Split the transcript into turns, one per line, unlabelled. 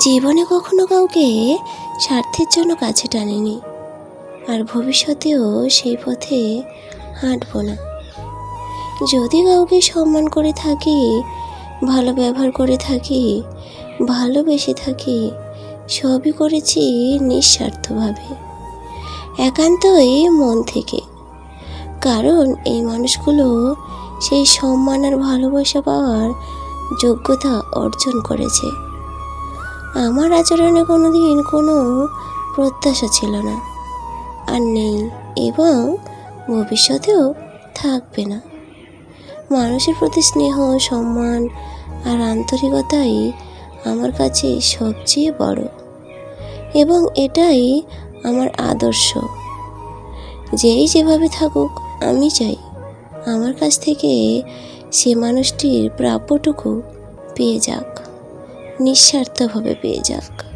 জীবনে কখনো কাউকে স্বার্থের জন্য কাছে টানিনি। আর ভবিষ্যতেও সেই পথে হাঁটবো না। যদি কাউকে সম্মান করে থাকি, ভালো ব্যবহার করে থাকি, ভালোবেসে থাকি, সবই করেছি নিঃস্বার্থভাবে, একান্তই মন থেকে। কারণ এই মানুষগুলো সেই সম্মান আর ভালোবাসা পাওয়ার যোগ্যতা অর্জন করেছে। আমার আচরণে কোনো দিন কোনো প্রত্যাশা ছিল না, আর নেই এবং ভবিষ্যতেও থাকবে না। মানুষের প্রতি স্নেহ, সম্মান আর আন্তরিকতাই আমার কাছে সবচেয়ে বড় এবং এটাই আমার আদর্শ। যেই যেভাবে থাকুক, আমি চাই আমার কাছ থেকে সে মানুষটির প্রাপ্যটুকু পেয়ে যাক। নিঃস্বার্থভাবে পেয়ে যাক।